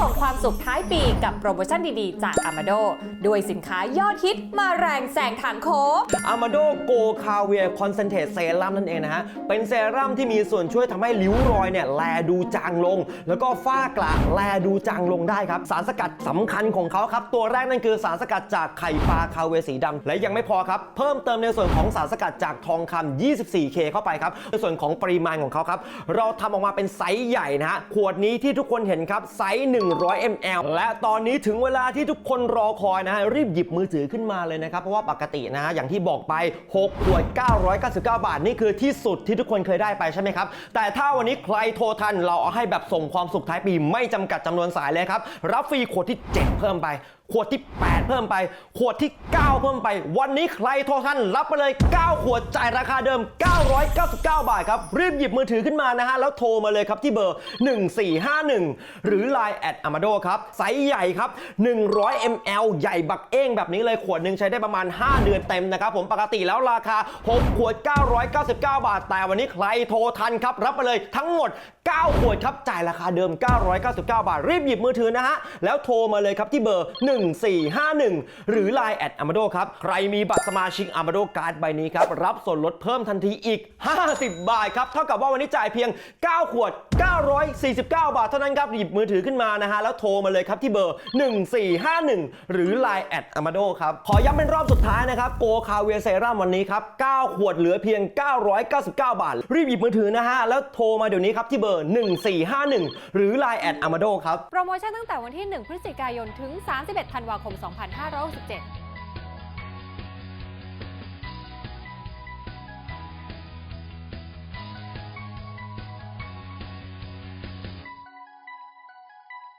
ส่งความสุขท้ายปีกับโปรโมชั่นดีๆ จาก Amado ด้วยสินค้ายอดฮิตมาแรงแซงทางโค้ง อามาโดโกคาเวียคอนเซนเทรตเซรั่มนั่นเองนะฮะ เป็นเซรั่มที่มีส่วนช่วยทำให้ริ้วรอยเนี่ยแลดูจางลง แล้วก็ฝ้ากระแลดูจางลงได้ครับ สารสกัดสำคัญของเขาครับ ตัวแรกนั่นคือสารสกัดจากไข่ปลาคาเวียสีดำและยังไม่พอครับ เพิ่มเติมในส่วนของสารสกัดจากทองคำ 24K เข้าไปครับ ในส่วนของปริมาณของเขาครับ เราทำออกมาเป็นไซส์ใหญ่นะฮะ ขวดนี้ที่ทุกคนเห็นครับไซส์100 ml และตอนนี้ถึงเวลาที่ทุกคนรอคอยนะฮะรีบหยิบมือถือขึ้นมาเลยนะครับ เพราะว่าปกตินะฮะอย่างที่บอกไป6ขวด999 บาท นี่คือที่สุดที่ทุกคนเคยได้ไปใช่ไหมครับ แต่ถ้าวันนี้ใครโทรทันเราเอาให้แบบส่งความสุขท้ายปีไม่จำกัดจำนวนสายเลยครับรับฟรีขวดที่ 7 เพิ่มไป ขวดที่ 8 เพิ่มไป ขวดที่ 9 เพิ่มไป วันนี้ใครโทรทันรับไปเลย 9 ขวดจ่ายราคาเดิม 999 บาทครับ รีบหยิบมือถือขึ้นมานะฮะ แล้วโทรมาเลยครับที่เบอร์ 1451 หรือ Line แอดอ m a d o ครับ ไซส์ใหญ่ครับ 100 ml ใหญ่บักเอ้งแบบนี้เลยขวดหนึ่งใช้ได้ประมาณ 5 เดือนเต็มนะครับผมปกติแล้วราคา 6 ขวด 999 บาท แต่วันนี้ใครโทรทันครับรับไปเลยทั้งหมด 9 ขวดครับจ่ายราคาเดิม 999 บาท รีบหยิบมือถือนะฮะแล้วโทรมาเลยครับที่เบอร์1451 หรือ Line แอดอ m a d o ครับ ใครมีบัตรสมาชิก a m a d o การ์ดใบนี้ครับ รับส่วนลดเพิ่มทันทีอีก 50 บาทครับ เท่ากับว่าวันนี้จ่ายเพียง 9 ขวด 949 บาทเท่านั้นครับ หยิบมือถือขึ้นมานะฮะ แล้วโทรมาเลยครับที่เบอร์ 1451 หรือ Line แอดอ m a d o ครับ ขอย้ำเป็นรอบสุดท้ายนะครับโกคาเวเซรั่มวันนี้ครับ 9 ขวดเหลือเพียง 999 บาท รีบหยิบมือถือนะฮะ แล้วโทรมาเดี๋ยวนี้ครับที่เบอร์ 1451 หรือ Line แอดอ m a d o ครับ โปรโมชั่นตั้งแต่วันที่ 1 พฤศจิกายน ถึง 31ธันวาคม 2567